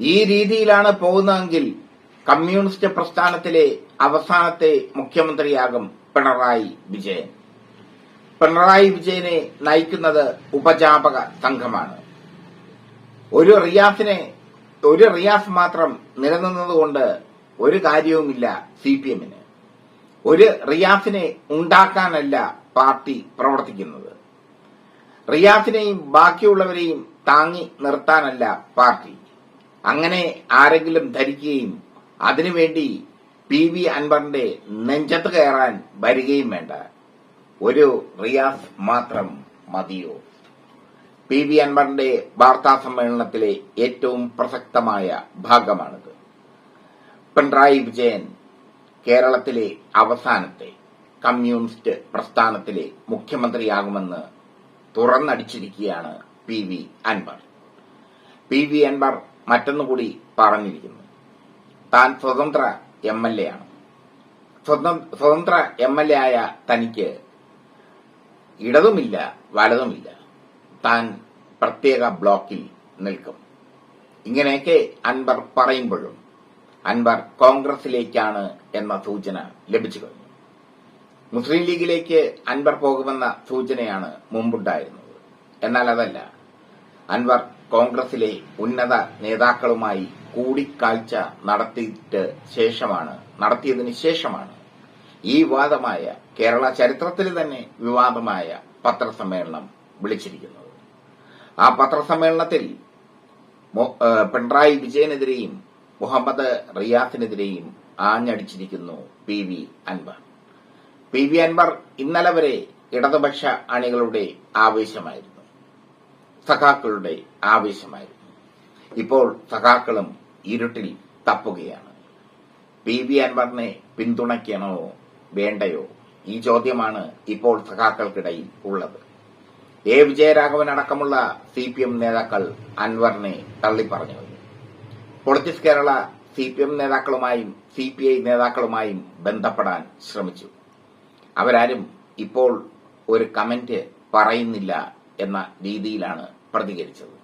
ഈ രീതിയിലാണ് പോകുന്നതെങ്കിൽ കമ്മ്യൂണിസ്റ്റ് പ്രസ്ഥാനത്തിലെ അവസാനത്തെ മുഖ്യമന്ത്രിയാകും പിണറായി വിജയൻ. പിണറായി വിജയനെ നയിക്കുന്നത് ഉപജാപക സംഘമാണ്. ഒരു റിയാസിനെ ഒരു റിയാസ് മാത്രം നിലനിന്നതുകൊണ്ട് ഒരു കാര്യവുമില്ല സി പി എമ്മിന് ഒരു റിയാസിനെ ഉണ്ടാക്കാനല്ല പാർട്ടി പ്രവർത്തിക്കുന്നത്. റിയാസിനെയും ബാക്കിയുള്ളവരെയും താങ്ങി നിർത്താനല്ല പാർട്ടി. അങ്ങനെ ആരെങ്കിലും ധരിക്കുകയും അതിനുവേണ്ടി പി വി അൻവറിന്റെ നെഞ്ചത്ത് കയറാൻ വരികയും വേണ്ട. ഒരു റിയാസ് മാത്രം മതിയോ? പി വി അൻവറിന്റെ വാർത്താ സമ്മേളനത്തിലെ ഏറ്റവും പ്രസക്തമായ ഭാഗമാണിത്. പിണറായി വിജയൻ കേരളത്തിലെ അവസാനത്തെ കമ്മ്യൂണിസ്റ്റ് പ്രസ്ഥാനത്തിലെ മുഖ്യമന്ത്രിയാകുമെന്ന് തുറന്നടിച്ചിരിക്കുകയാണ് P V Anvar. P V Anvar മറ്റൊന്നുകൂടി പറഞ്ഞിരിക്കുന്നു. താൻ സ്വതന്ത്ര എം എൽ എ ആണ് സ്വതം- സ്വതന്ത്ര എം എൽ എ ആയ തനിക്ക് ഇടതുമില്ല വലതുമില്ല. താൻ പ്രത്യേക ബ്ലോക്കിൽ നിൽക്കും. ഇങ്ങനെയൊക്കെ അൻവർ പറയുമ്പോഴും അൻവർ കോൺഗ്രസിലേക്കാണ് എന്ന സൂചന ലഭിച്ചു കഴിഞ്ഞു. മുസ്ലിം ലീഗിലേക്ക് അൻവർ പോകുമെന്ന സൂചനയാണ് മുമ്പുണ്ടായിരുന്നത്. എന്നാൽ അതല്ല അൻവർ കോൺഗ്രസിലെ ഉന്നത നേതാക്കളുമായി കൂടിക്കാഴ്ച നടത്തിയിട്ട് ശേഷമാണ് നടത്തിയതിനു ശേഷമാണ് ഈ വിവാദമായ കേരള ചരിത്രത്തിൽ തന്നെ വിവാദമായ പത്രസമ്മേളനം വിളിച്ചിരിക്കുന്നത്. ആ പത്രസമ്മേളനത്തിൽ പിണറായി വിജയനെതിരെയും മുഹമ്മദ് റിയാസിനെതിരെയും ആഞ്ഞടിച്ചിരിക്കുന്നു P V Anvar. P V Anvar ഇന്നലെ വരെ ഇടതുപക്ഷ അണികളുടെ ആവേശമായിരുന്നു. സഖാക്കളുടെ ആവേശമായിരുന്നു ഇപ്പോൾ സഖാക്കളും ഇരുട്ടിൽ തപ്പുകയാണ്. പി വി അൻവറിനെ പിന്തുണയ്ക്കണോ വേണ്ടയോ? ഈ ചോദ്യമാണ് ഇപ്പോൾ സഖാക്കൾക്കിടയിൽ ഉള്ളത്. എ. വിജയരാഘവൻ അടക്കമുള്ള സി പി എം നേതാക്കൾ അൻവറിനെ തള്ളിപ്പറഞ്ഞു politics Kerala C P M നേതാക്കളുമായും സി പി ഐ നേതാക്കളുമായും ബന്ധപ്പെടാൻ ശ്രമിച്ചു. അവരാരും ഇപ്പോൾ ഒരു കമന്റ് പറയുന്നില്ല എന്ന രീതിയിലാണ് പ്രതികരിച്ചത്.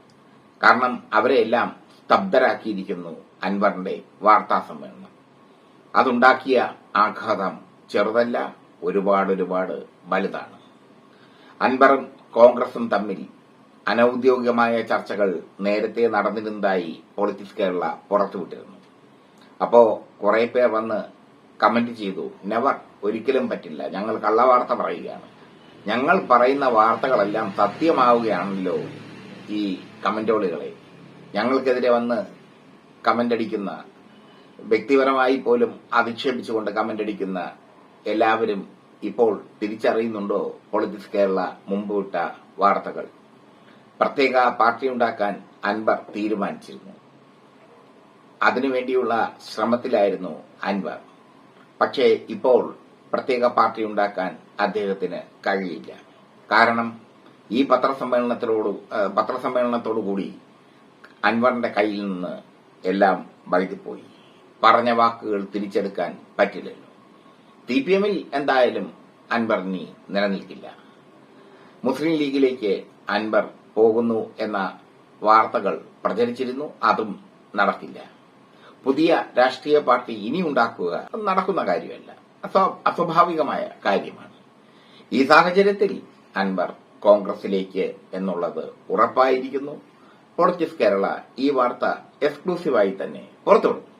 കാരണം അവരെല്ലാം സ്തബ്ധരാക്കിയിരിക്കുന്നു അൻവറിന്റെ വാർത്താ സമ്മേളനം. അതുണ്ടാക്കിയ ആഘാതം ചെറുതല്ല ഒരുപാട് ഒരുപാട് വലുതാണ്. അൻവറും കോൺഗ്രസും തമ്മിൽ അനൌദ്യോഗികമായ ചർച്ചകൾ നേരത്തെ നടന്നിരുന്നതായി പൊളിറ്റിക്സ് കേരള പുറത്തുവിട്ടിരുന്നു. അപ്പോ കുറെ പേർ വന്ന് കമന്റ് ചെയ്തു നെവർ ഒരിക്കലും പറ്റില്ല. ഞങ്ങൾ കള്ളവാർത്ത പറയുകയാണ്. ഞങ്ങൾ പറയുന്ന വാർത്തകളെല്ലാം സത്യമാവുകയാണല്ലോ ഈ കമന്റോളുകളെ ഞങ്ങൾക്കെതിരെ വന്ന് കമന്റ് അടിക്കുന്ന വ്യക്തിപരമായി പോലും അധിക്ഷേപിച്ചുകൊണ്ട് കമന്റ് അടിക്കുന്ന എല്ലാവരും ഇപ്പോൾ തിരിച്ചറിയുന്നുണ്ടോ പൊളിറ്റിക്സ് കേരള മുമ്പ് വിട്ട വാർത്തകൾ? പ്രത്യേക പാർട്ടി ഉണ്ടാക്കാൻ അൻവർ തീരുമാനിച്ചിരുന്നു. അതിനുവേണ്ടിയുള്ള ശ്രമത്തിലായിരുന്നു അൻവർ. പക്ഷേ ഇപ്പോൾ പ്രത്യേക പാർട്ടി ഉണ്ടാക്കാൻ അദ്ദേഹത്തിന് കഴിയില്ല. കാരണം ഈ പത്രസമ്മേളനത്തിലോട് പത്രസമ്മേളനത്തോടു കൂടി അൻവറിന്റെ കയ്യിൽ നിന്ന് എല്ലാം വഴുതിപ്പോയി. പറഞ്ഞ വാക്കുകൾ തിരിച്ചെടുക്കാൻ പറ്റില്ലല്ലോ. സി പി എമ്മിൽ എന്തായാലും അൻവർ നിലനിൽക്കില്ല. മുസ്ലിം ലീഗിലേക്ക് അൻവർ പോകുന്നു എന്ന വാർത്തകൾ പ്രചരിച്ചിരുന്നു അതും നടക്കില്ല. പുതിയ രാഷ്ട്രീയ പാർട്ടി ഇനി ഉണ്ടാക്കുക നടക്കുന്ന കാര്യമല്ല. അസ്വാഭാവികമായ കാര്യമാണ്. ഈ സാഹചര്യത്തിൽ അൻവർ കോൺഗ്രസിലേക്ക് എന്നുള്ളത് ഉറപ്പായിരിക്കുന്നു. പൊളിറ്റിക്സ് കേരള ഈ വാർത്ത എക്സ്ക്ലൂസീവായി തന്നെ പുറത്തുവിടും.